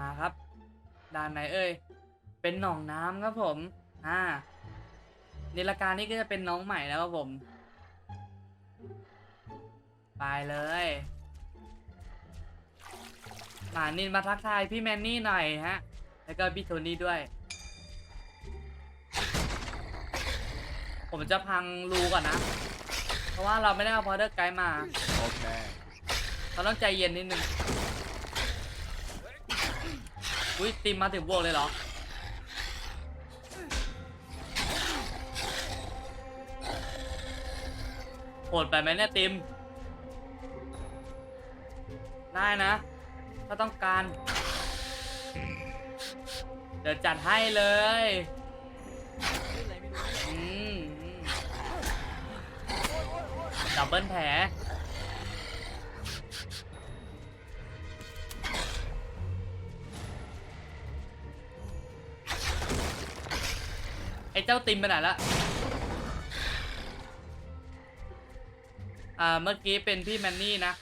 มาครับด่านไหนเอ่ยเป็นหนองน้ำครับผม อ่านิลการนี่ก็จะเป็นน้องใหม่แล้วครับผม ไปเลยหมานินมาทักทายพี่แมนนี่หน่อยฮะ แล้วก็พี่โทนี่ด้วย ผมจะพังรูก่อนนะ เพราะว่าเราไม่ได้เอาพอเดอร์ไกด์มา Okay. เราต้องใจเย็นนิดนึง อุ้ยติมมาถึงบวกเลยเหรอ โหดไปไหมเนี่ยติม ได้นะ ถ้าต้องการ เดี๋ยวจัดให้เลย อืมดับเบิลแผล เจ้าติมไปไหนละอ่าเมื่อกี้เป็นพี่แมนนี่นะ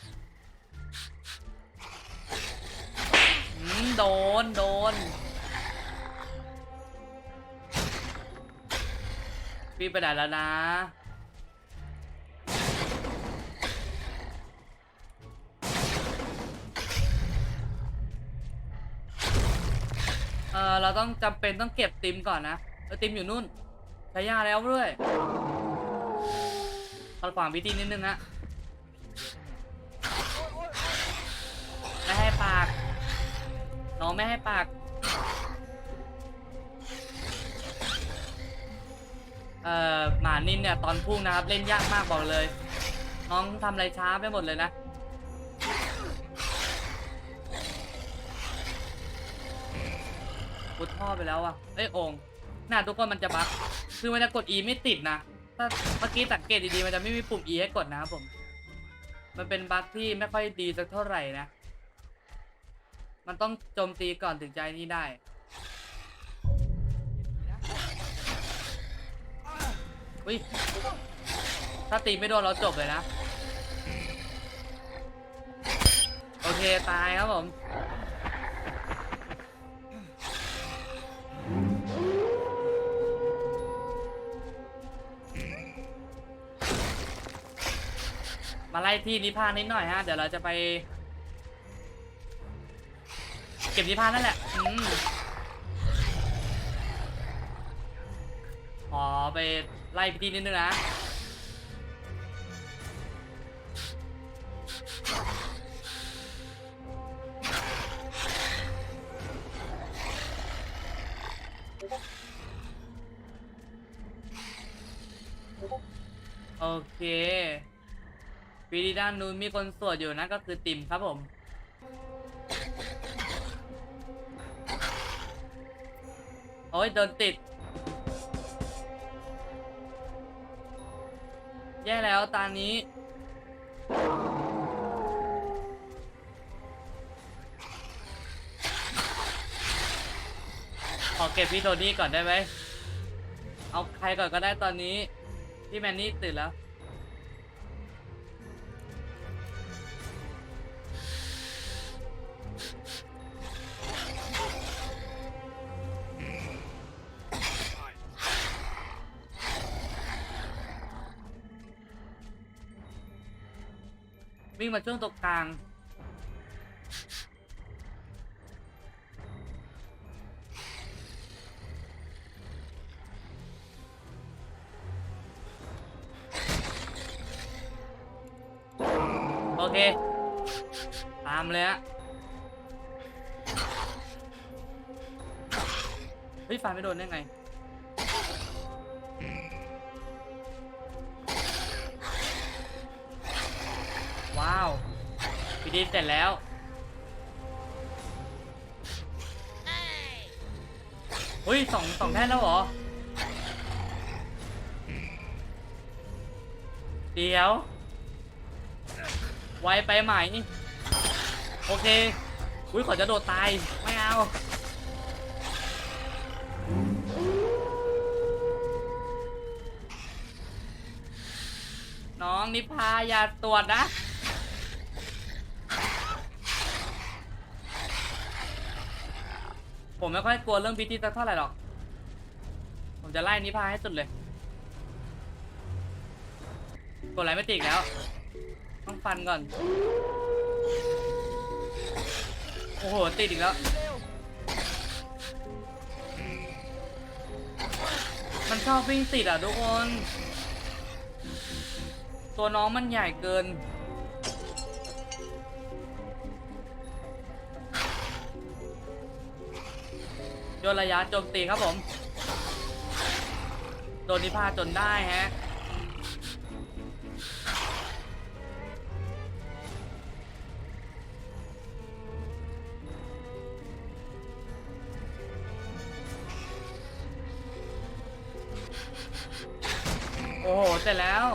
โดน โดนพี่ไปไหนแล้วนะ เออเราต้องจำเป็นต้องเก็บติมก่อนนะ เอติมอยู่นู่นใช้ยาแล้วด้วยขัดขวางพิธีนิดนึงฮะไม่ให้ปาก น้องไม่ให้ปากเอ่อหมานินเนี่ยตอนพุ่งนะครับเล่นยากมากบอกเลย น้องทำอะไรช้าไปหมดเลยนะพุดท่อไปแล้วอะเอ้ยองค์ น่าทุกคนมันจะบั๊กคือมันจะกด E ไม่ติดนะ ถ้าเมื่อกี้สังเกตดีๆ มันจะไม่มีปุ่ม E ให้กดนะครับผม มันเป็นบั๊กที่ไม่ค่อยดีสักเท่าไหร่นะ มันต้องโจมตีก่อนถึงใจนี้ได้อุ้ยถ้าตีไม่โดนเราจบเลยนะ โอเค ตายครับผม มาไล่ที่นิพพานนิดหน่อยฮะ เดี๋ยวเราจะไป เก็บนิพพานนั่นแหละอืมขอไปไล่พิธีนิดนึงนะโอเค ปีดีด้านนู้นมีคนสวดอยู่นะก็คือติมครับผม โอ้ยโดนติด แย่แล้วตอนนี้ ขอเก็บพี่โทนี่ก่อนได้ไหม เอาใครก่อนก็ได้ตอนนี้ พี่แมนนี่ตื่นแล้ว วิ่งมาช่วงตรงกลาง โอเค ตามเลยฮะเฮ้ยฟันไม่โดนได้ไง ว้าวพีดีเสร็จแล้ว เฮ้ยสองสองแท่นแล้วเหรอ เดี๋ยว ไวไปไหมโอเค อุ้ยขอจะโดดตาย ไม่เอา น้องนิพาอย่าตรวจนะ ผมไม่ค่อยกลัวเรื่องพิธีสักเท่าไหร่หรอก ผมจะไล่นิพาให้สุดเลย กดไลไม่ติดอีกแล้ว ต้องฟันก่อน โอ้โห ติดอีกแล้ว มันชอบวิ่งติดอะทุกคน ตัวน้องมันใหญ่เกิน โยนระยะโจมตีครับผม โดนนิพาจนได้ฮะ โอ้โห เสร็จแล้ว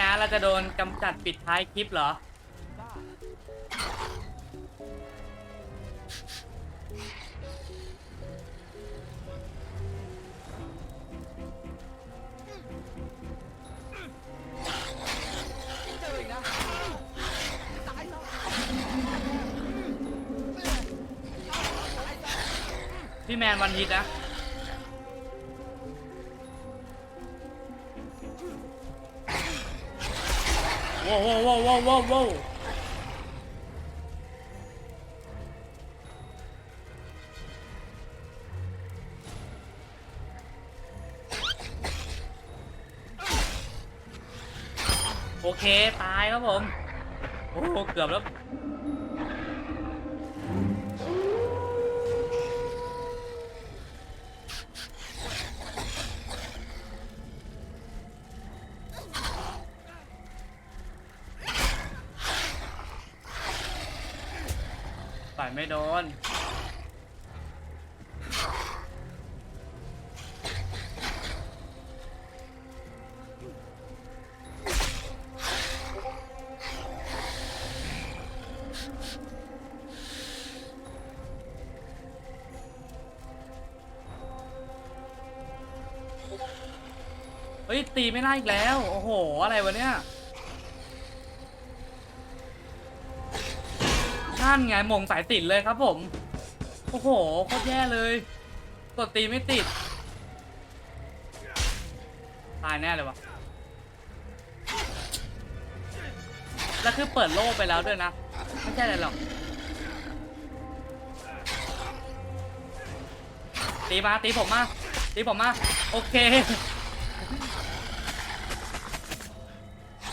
นะ เราจะโดนกำจัดปิดท้ายคลิปเหรอ พี่แมนวันฮิตนะ ว้วโว้วว้วว้วว้วโว้วโอเค ตายครับผม โอ้เกือบแล้ว ฝ่ายไม่โดนเฮ้ย ตีไม่ได้อีกแล้ว โอ้โห อะไรวะเนี่ย นั่นไงมงสายติดเลยครับผม โอ้โหโคตรแย่เลย กดตีไม่ติด ตายแน่เลยวะแล้วคือเปิดโล่ไปแล้วด้วยนะ ไม่ใช่อะไรหรอก ตีมา ตีผมมา ตีผมมา โอเค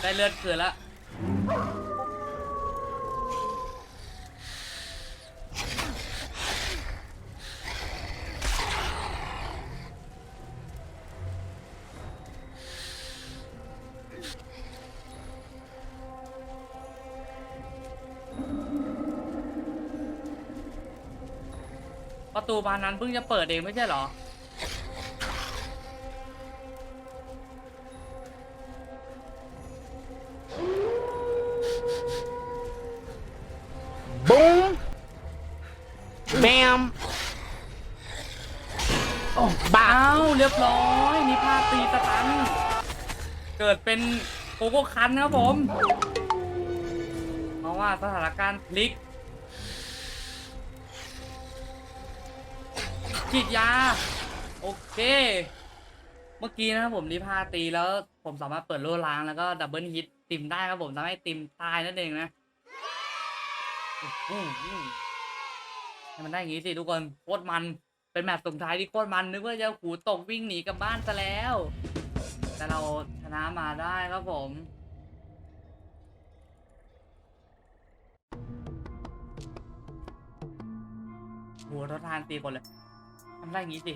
ได้เลือดเกินแล้ว ประตูบานนั้นเพิ่งจะเปิดเองไม่ใช่เหรอบุ้งแบมโอ้บ้าอ้าวเรียบร้อยนี่พลาดตีสตัน เกิดเป็นโกโก้คันครับผม เพราะว่าสถานการณ์พลิก ฉีดยา โอเค เมื่อกี้นะครับผมนิพาตีแล้วผมสามารถเปิดโล่ล้างแล้วก็ดับเบิลฮิตติมได้ครับผมทำให้ติมตายนั่นเองนะให้มันได้อย่างงี้สิทุกคนโคตรมันเป็นแมตช์สุดท้ายที่โคตรมันนึกว่าจะหูตกวิ่งหนีกลับบ้านซะแล้ว แต่เราชนะมาได้ครับผมโหรถทานตีคนเลย มันได้อย่างงี้ดิ